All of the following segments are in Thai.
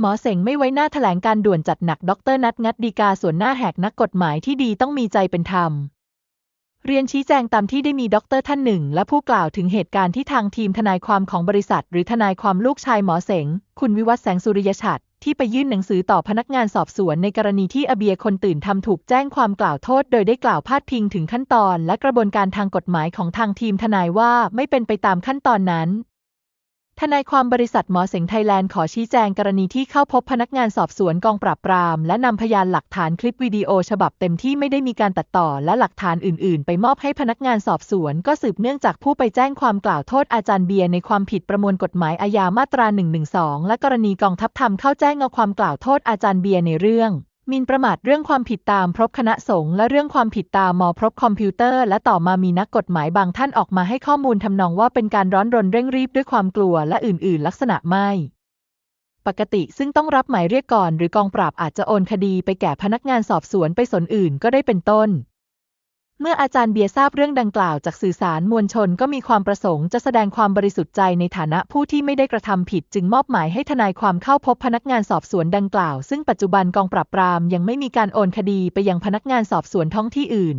หมอเสงไม่ไว้หน้าแถลงการด่วนจัดหนักดรนัดงัดดีกาส่วนหน้าแหกนักกฎหมายที่ดีต้องมีใจเป็นธรรม เรียนชี้แจงตามที่ได้มีด็อกเตอร์ท่านหนึ่ง และผู้กล่าวถึงเหตุการณ์ที่ทางทีมทนายความของบริษัท หรือทนายความลูกชายหมอเสง คุณวิวัฒแสงสุริยชัดที่ไปยื่นหนังสือต่อพนักงานสอบสวนในกรณีที่อเบียคนตื่นทำถูกแจ้งความกล่าวโทษ โดยได้กล่าวพาดพิงถึงขั้นตอน และกระบวนการทางกฎหมายของทางทีมทนายว่าไม่เป็นไปตามขั้นตอนนั้น ทนายความบริษัทหมอเสงไทยแลนด์ขอชี้แจงกรณีที่เข้าพบพนักงานสอบสวนกองปราบปราม และนำพยานหลักฐานคลิปวิดีโอฉบับเต็มที่ไม่ได้มีการตัดต่อและหลักฐานอื่น ๆ ไปมอบให้พนักงานสอบสวน ก็สืบเนื่องจากผู้ไปแจ้งความกล่าวโทษอาจารย์เบียร์ในความผิดประมวลกฎหมายอาญามาตรา 112 และกรณีกองทัพธรรมเข้าแจ้งเอาความกล่าวโทษอาจารย์เบียร์ในเรื่อง มินประมาทเรื่องความผิดตามพรบคณะสงฆ์และเรื่องความผิดตามมพรบคอมพิวเตอร์ และต่อมามีนักกฎหมายบางท่านออกมาให้ข้อมูลทำนองว่าเป็นการร้อนรนเร่งรีบด้วยความกลัวและอื่น ๆ ลักษณะไม่ปกติซึ่งต้องรับหมายเรียกก่อน หรือกองปราบอาจจะโอนคดีไปแก่พนักงานสอบสวนไปสนอื่นก็ได้เป็นต้น เมื่ออาจารย์เบียร์ทราบเรื่องดังกล่าวจากสื่อสารมวลชนก็มีความประสงค์จะแสดงความบริสุทธิ์ใจในฐานะผู้ที่ไม่ได้กระทำผิด จึงมอบหมายให้ทนายความเข้าพบพนักงานสอบสวนดังกล่าว ซึ่งปัจจุบันกองปราบปรามยังไม่มีการโอนคดีไปยังพนักงานสอบสวนท้องที่อื่น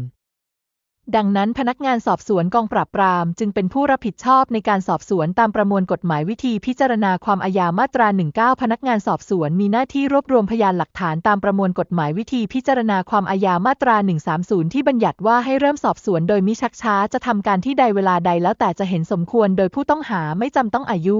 ดังนั้นพนักงานสอบสวนกองปราบปราม จึงเป็นผู้รับผิดชอบในการสอบสวนตามประมวลกฎหมายวิธีพิจารณาความอาญามาตรา 19 พนักงานสอบสวนมีหน้าที่รวบรวมพยานหลักฐานตามประมวลกฎหมายวิธีพิจารณาความอาญามาตรา 130 ที่บัญญัติว่าให้เริ่มสอบสวนโดยมิชักช้าจะทำการที่ใดเวลาใดแล้วแต่จะเห็นสมควรโดยผู้ต้องหาไม่จำต้องอายุ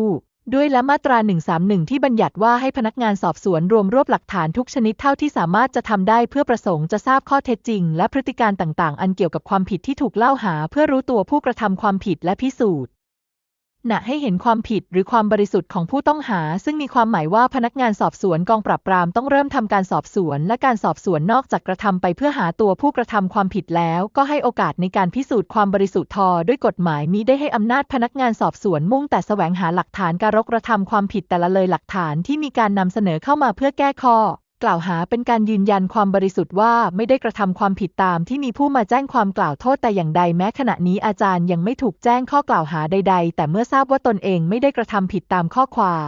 ด้วยและมาตรา 131 ที่บัญญัติว่าให้พนักงานสอบสวนรวมรวบหลักฐานทุกชนิดเท่าที่สามารถจะทำได้เพื่อประสงค์จะทราบข้อเท็จจริง และพฤติการต่าง ๆ อันเกี่ยวกับความผิดที่ถูกเล่าหา เพื่อรู้ตัวผู้กระทำความผิดและพิสูจน์ ณให้เห็นความผิดหรือความบริสุทธิ์ของผู้ต้องหา ซึ่งมีความหมายว่าพนักงานสอบสวนกองปราบปรามต้องเริ่มทำการสอบสวน และการสอบสวนนอกจากกระทำไปเพื่อหาตัวผู้กระทำความผิดแล้ว ก็ให้โอกาสในการพิสูจน์ความบริสุทธิ์ทอ ด้วยกฎหมายมิได้ให้อำนาจพนักงานสอบสวนมุ่งแต่แสวงหาหลักฐานการกระทำความผิดแต่ละเลยหลักฐานที่มีการนำเสนอเข้ามาเพื่อแก้ข้อ กล่าวหาเป็นการยืนยันความบริสุทธิ์ว่าไม่ได้กระทำความผิดตามที่มีผู้มาแจ้งความกล่าวโทษแต่อย่างใดแม้ขณะนี้อาจารย์ยังไม่ถูกแจ้งข้อกล่าวหาใด ๆ แต่เมื่อทราบว่าตนเองไม่ได้กระทำผิดตามข้อความ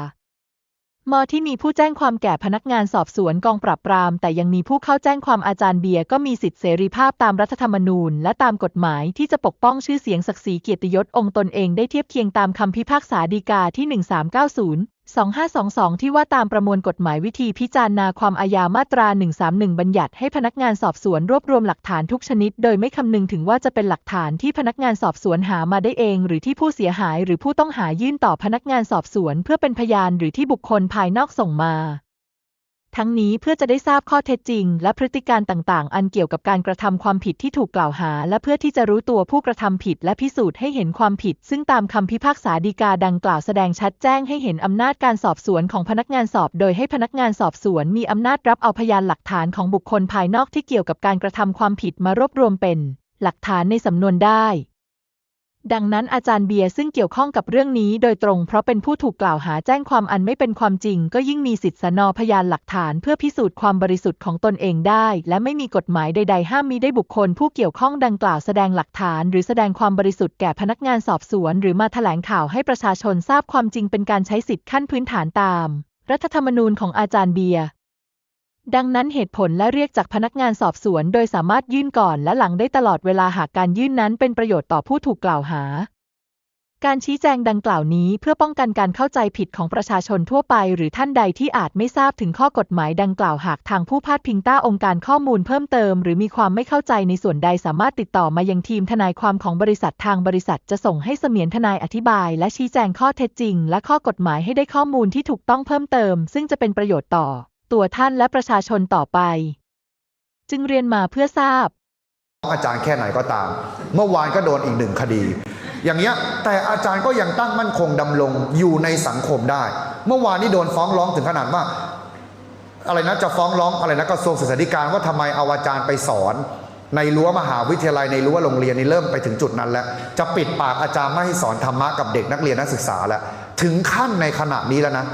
มที่มีผู้แจ้งความแก่พนักงานสอบสวนกองปราบปราม แต่ยังมีผู้เข้าแจ้งความอาจารย์เบียร์ก็มีสิทธิเสรีภาพตามรัฐธรรมนูญ และตามกฎหมายที่จะปกป้องชื่อเสียงศักดิ์ศรีเกียรติยศองค์ตนเองได้เทียบเคียงตามคำพิพากษาฎีกาที่ 1390 2522 ที่ว่าตามประมวลกฎหมายวิธีพิจารณาความอาญามาตรา 131 บัญญัติให้พนักงานสอบสวนรวบรวมหลักฐานทุกชนิด โดยไม่คำนึงถึงว่าจะเป็นหลักฐานที่พนักงานสอบสวนหามาได้เอง หรือที่ผู้เสียหายหรือผู้ต้องหายื่นต่อพนักงานสอบสวน เพื่อเป็นพยานหรือที่บุคคลภายนอกส่งมา ทั้งนี้เพื่อจะได้ทราบข้อเท็จจริง และพฤติการต่างๆ อันเกี่ยวกับการกระทำความผิดที่ถูกกล่าวหา และเพื่อที่จะรู้ตัวผู้กระทำผิด และพิสูจน์ให้เห็นความผิด ซึ่งตามคำพิพากษาฎีกาดังกล่าวแสดงชัดแจ้งให้เห็นอำนาจการสอบสวนของพนักงานสอบ โดยให้พนักงานสอบสวนมีอำนาจรับเอาพยานหลักฐานของบุคคลภายนอกที่เกี่ยวกับการกระทำความผิดมารวบรวมเป็น หลักฐานในสำนวนได้ ดังนั้นอาจารย์เบียร์ซึ่งเกี่ยวข้องกับเรื่องนี้โดยตรงเพราะเป็นผู้ถูกกล่าวหาแจ้งความอันไม่เป็นความจริง ก็ยิ่งมีสิทธิสนอพยานหลักฐานเพื่อพิสูจน์ความบริสุทธิ์ของตนเองได้ และไม่มีกฎหมายใดๆ ห้ามมีได้บุคคล ผู้เกี่ยวข้องดังกล่าวแสดงหลักฐาน หรือแสดงความบริสุทธิ์แก่พนักงานสอบสวน หรือมาแถลงข่าวให้ประชาชนทราบความจริงเป็นการใช้สิทธิขั้นพื้นฐานตาม รัฐธรรมนูญของอาจารย์เบียร์ ดังนั้นเหตุผลและเรียกจากพนักงานสอบสวน โดยสามารถยื่นก่อนและหลังได้ตลอดเวลาหากการยื่นนั้นเป็นประโยชน์ต่อผู้ถูกกล่าวหา การชี้แจงดังกล่าวนี้เพื่อป้องกันการเข้าใจผิดของประชาชนทั่วไป หรือท่านใดที่อาจไม่ทราบถึงข้อกฎหมายดังกล่าวหากทางผู้พาดพิงต้าองค์การข้อมูลเพิ่มเติม หรือมีความไม่เข้าใจในส่วนใดสามารถติดต่อมายังทีมทนายความของบริษัททางบริษัทจะส่งให้เสมียนทนายอธิบาย และชี้แจงข้อเท็จจริง และข้อกฎหมายให้ได้ข้อมูลที่ถูกต้องเพิ่มเติม ซึ่งจะเป็นประโยชน์ต่อ ตัวท่านและประชาชนต่อไป จึงเรียนมาเพื่อทราบ อาจารย์แค่ไหนก็ตาม เมื่อวานก็โดนอีกหนึ่งคดี อย่างเงี้ยแต่อาจารย์ก็ยังตั้งมั่นคงดำรงอยู่ในสังคมได้ เมื่อวานนี้โดนฟ้องร้องถึงขนาดว่า อะไรนะจะฟ้องร้องอะไรนะกระทรวงศึกษาธิการว่าทำไมเอาอาจารย์ไปสอน ในรั้วมหาวิทยาลัยในรั้วโรงเรียนนี่เริ่มไปถึงจุดนั้นแล้ว จะปิดปากอาจารย์ไม่ให้สอนธรรมะกับเด็กนักเรียนนักศึกษาแล้วถึงขั้นในขณะนี้แล้วนะ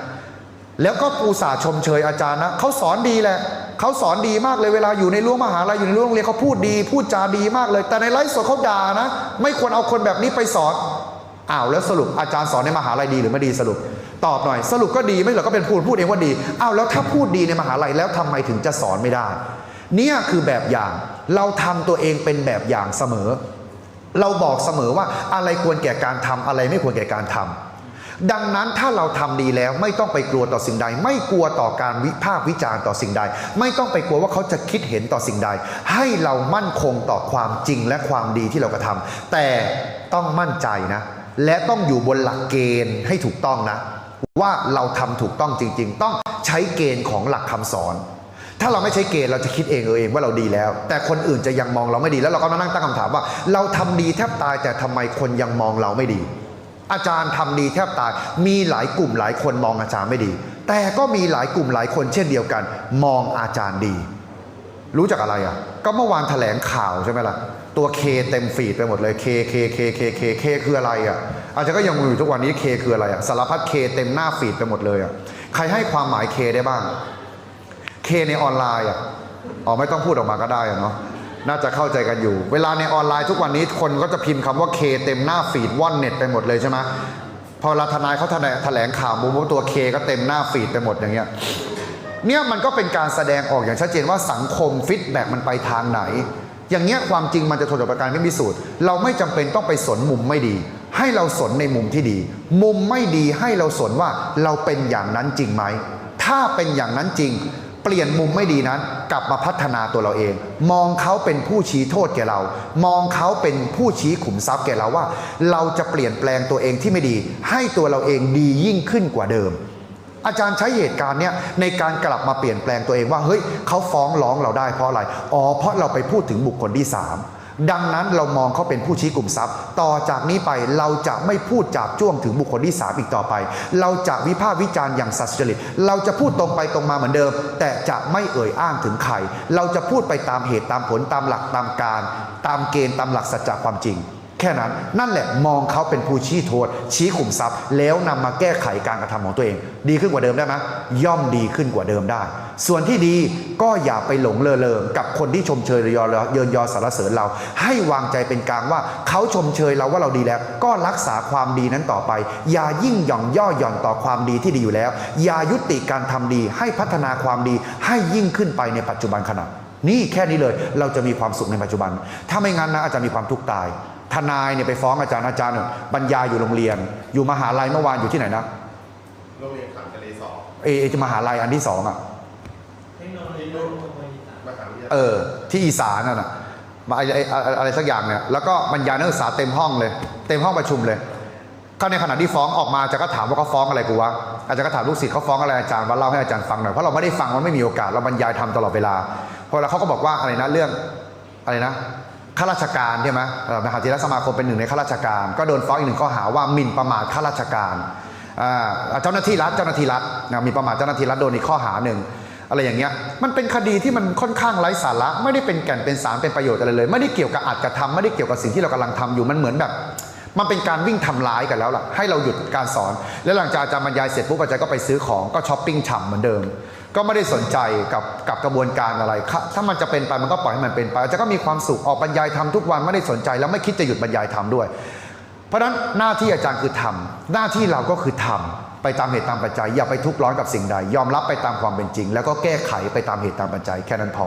แล้วก็ปูสาห์ชมเชยอาจารย์นะเขาสอนดีแหละเขาสอนดีมากเลยเวลาอยู่ในรั้วมหาลัยอยู่ในรั้วโรงเรียนเขาพูดดี พูดจาดีมากเลย แต่ในไลฟ์สดเขาด่านะ ไม่ควรเอาคนแบบนี้ไปสอนอ้าวแล้วสรุปอาจารย์สอนในมหาลัยดีหรือไม่ดีสรุป ตอบหน่อย สรุปก็ดีไม่เหรอก็เป็นพูดพูดเองว่าดีอ้าวแล้วถ้าพูดดีในมหาลัยแล้วทำไมถึงจะสอนไม่ได้ เนี่ยคือแบบอย่างเราทำตัวเองเป็นแบบอย่างเสมอ เราบอกเสมอว่าอะไรควรแก่การทำอะไรไม่ควรแก่การทำ ดังนั้นถ้าเราทำดีแล้วไม่ต้องไปกลัวต่อสิ่งใด ไม่กลัวต่อการวิพากษ์วิจารณ์ต่อสิ่งใด ไม่ต้องไปกลัวว่าเขาจะคิดเห็นต่อสิ่งใด ให้เรามั่นคงต่อความจริงและความดีที่เรากระทำแต่ต้องมั่นใจนะ และต้องอยู่บนหลักเกณฑ์ให้ถูกต้องนะ ว่าเราทำถูกต้องจริง ๆ ต้องใช้เกณฑ์ของหลักคำสอนถ้าเราไม่ใช้เกณฑ์เราจะคิดเองเออเองว่าเราดีแล้ว แต่คนอื่นจะยังมองเราไม่ดีแล้วเราก็มานั่งตั้งคำถามว่า เราทำดีแทบตายแต่ทำไมคนยังมองเราไม่ดี อาจารย์ทำดีแทบตาย มีหลายกลุ่มหลายคนมองอาจารย์ไม่ดี แต่ก็มีหลายกลุ่มหลายคนเช่นเดียวกัน มองอาจารย์ดี รู้จักอะไรอะ ก็เมื่อวานแถลงข่าวใช่ไหมล่ะ ตัวเคเต็มฟีดไปหมดเลยเคเคเคเคเคเคคืออะไรอะ อาจารย์ก็ยังงงอยู่ทุกวันนี้เคคืออะไรอะ สารพัดเคเต็มหน้าฟีดไปหมดเลยอะ ใครให้ความหมายเคได้บ้าง เคในออนไลน์อะ อ๋อไม่ต้องพูดออกมาก็ได้อะเนาะ น่าจะเข้าใจกันอยู่ เวลาในออนไลน์ทุกวันนี้คนก็จะพิมพ์คำว่าเคเต็มหน้าฟีดว่อนเน็ตไปหมดเลยใช่ไหมพอเวลาทนายเขาแถลงข่าวมุมว่าตัวเคก็เต็มหน้าฟีดไปหมดอย่างเงี้ยเนี่ยมันก็เป็นการแสดงออกอย่างชัดเจนว่าสังคมฟีดแบ็กมันไปทางไหน อย่างเงี้ยความจริงมันจะทนต่อประการไม่พิสูจน์เราไม่จำเป็นต้องไปสนมุมไม่ดี ให้เราสนในมุมที่ดี มุมไม่ดีให้เราสนว่าเราเป็นอย่างนั้นจริงไหม ถ้าเป็นอย่างนั้นจริง เปลี่ยนมุมไม่ดีนั้น กลับมาพัฒนาตัวเราเอง มองเขาเป็นผู้ชี้โทษแก่เรา มองเขาเป็นผู้ชี้ขุมทรัพย์แก่เราว่า เราจะเปลี่ยนแปลงตัวเองที่ไม่ดี ให้ตัวเราเองดียิ่งขึ้นกว่าเดิม อาจารย์ใช้เหตุการณ์เนี้ยในการกลับมาเปลี่ยนแปลงตัวเองว่าเฮ้ยเขาฟ้องร้องเราได้เพราะอะไรอ๋อเพราะเราไปพูดถึงบุคคลที่สาม ดังนั้นเรามองเขาเป็นผู้ชี้กลุ่มทรัพย์ ต่อจากนี้ไปเราจะไม่พูดจากจ้วงถึงบุคคลที่สามอีกต่อไป เราจะวิพากษ์วิจารณ์อย่างสัจจริต เราจะพูดตรงไปตรงมาเหมือนเดิม แต่จะไม่เอ่ยอ้างถึงใคร เราจะพูดไปตามเหตุตามผลตามหลักตามการ ตามเกณฑ์ตามหลักสัจจะความจริง แค่นั้นนั่นแหละมองเขาเป็นผู้ชี้โทษ ชี้ขุมทรัพย์ แล้วนำมาแก้ไขการกระทำของตัวเอง ดีขึ้นกว่าเดิมได้ไหมย่อมดีขึ้นกว่าเดิมได้ ส่วนที่ดีก็อย่าไปหลงเลอเลิมกับคนที่ชมเชยหรือยอเยินยอสรรเสริญเรา ให้วางใจเป็นกลางว่าเขาชมเชยเราว่าเราดีแล้ว ก็รักษาความดีนั้นต่อไป อย่ายิ่งหย่อนย่อหย่อนต่อความดีที่ดีอยู่แล้ว อย่ายุติการทำดี ให้พัฒนาความดีให้ยิ่งขึ้นไปในปัจจุบันขณะนี่แค่นี้เลยเราจะมีความสุขในปัจจุบัน ถ้าไม่งั้นนะอาจจะมีความทุกข์ตาย ทนายเนี่ยไปฟ้องอาจารย์อาจารย์เนี่ยบรรยายอยู่โรงเรียน อยู่มหาลัยเมื่อวานอยู่ที่ไหนนะโรงเรียนขามทะเลสอเอเอมหาลัยอันที่สองอะที่นู่นมหาวิทยาลัยเออที่อีสานน่ะนะมาไอ้ไอ้อะไรอะไรสักอย่างเนี่ยแล้วก็บรรยายนักศึกษาเต็มห้องเลย เต็มห้องประชุมเลยก็ในขณะที่ฟ้องออกมาอาจารย์ก็ถามว่าเขาฟ้องอะไรกูวะอาจารย์ก็ถามลูกศิษย์เขาฟ้องอะไรอาจารย์ว่าเล่าให้อาจารย์ฟังหน่อยเพราะเราไม่ได้ฟังมันไม่มีโอกาสเราบรรยายทำตลอดเวลาพอแล้วเขาก็บอกว่าอะไรนะเรื่องอะไรนะ ข้าราชการใช่ไหมมหาเถรสมาคมเป็นหนึ่งในข้าราชการ ก็โดนฟ้องอีกหนึ่งข้อหาว่าหมิ่นประมาทข้าราชการเจ้าหน้าที่รัฐเจ้าหน้าที่รัฐนะมีประมาทเจ้าหน้าที่รัฐโดนอีกข้อหาหนึ่งอะไรอย่างเงี้ยมันเป็นคดีที่มันค่อนข้างไร้สาระ ไม่ได้เป็นแก่นเป็นสารเป็นประโยชน์อะไรเลย ไม่ได้เกี่ยวกับอัดกระทำไม่ได้เกี่ยวกับสิ่งที่เรากำลังทำอยู่มันเหมือนแบบ มันเป็นการวิ่งทำร้ายกันแล้วล่ะให้เราหยุดการสอน แล้วหลังจากอาจารย์บรรยายเสร็จปุ๊บอาจารย์ก็ไปซื้อของก็ช้อปปิ้งฉ่ำเหมือนเดิม ก็ไม่ได้สนใจกับกับกระบวนการอะไร ถ้ามันจะเป็นไปมันก็ปล่อยให้มันเป็นไปอาจารย์ก็มีความสุขออกบรรยายทำทุกวันไม่ได้สนใจ แล้วไม่คิดจะหยุดบรรยายทำด้วย เพราะฉะนั้นหน้าที่อาจารย์คือทำหน้าที่เราก็คือทำไปตามเหตุตามปัจจัย อย่าไปทุกข์ร้อนกับสิ่งใด ยอมรับไปตามความเป็นจริง แล้วก็แก้ไขไปตามเหตุตามปัจจัยแค่นั้นพอ